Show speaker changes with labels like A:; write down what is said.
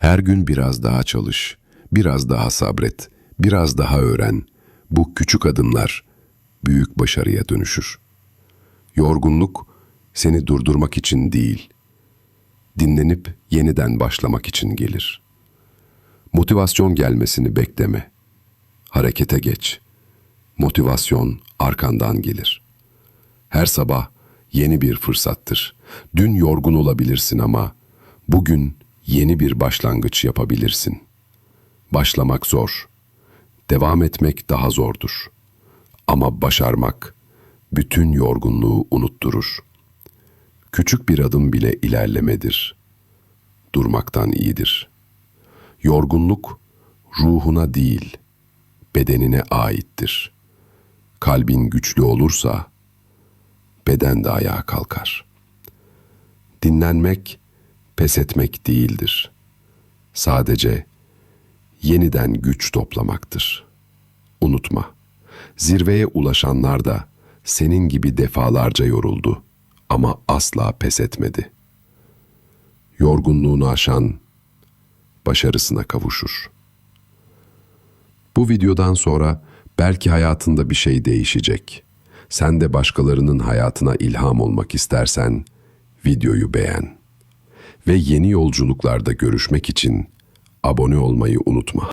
A: Her gün biraz daha çalış, biraz daha sabret, biraz daha öğren. Bu küçük adımlar büyük başarıya dönüşür. Yorgunluk seni durdurmak için değil, dinlenip yeniden başlamak için gelir. Motivasyon gelmesini bekleme. Harekete geç. Motivasyon arkandan gelir. Her sabah yeni bir fırsattır. Dün yorgun olabilirsin ama bugün yeni bir başlangıç yapabilirsin. Başlamak zor. Devam etmek daha zordur. Ama başarmak bütün yorgunluğu unutturur. Küçük bir adım bile ilerlemedir. Durmaktan iyidir. Yorgunluk ruhuna değil, bedenine aittir. Kalbin güçlü olursa beden de ayağa kalkar. Dinlenmek pes etmek değildir. Sadece yeniden güç toplamaktır. Unutma, zirveye ulaşanlar da senin gibi defalarca yoruldu ama asla pes etmedi. Yorgunluğunu aşan başarısına kavuşur. Bu videodan sonra belki hayatında bir şey değişecek. Sen de başkalarının hayatına ilham olmak istersen videoyu beğen ve yeni yolculuklarda görüşmek için abone olmayı unutma.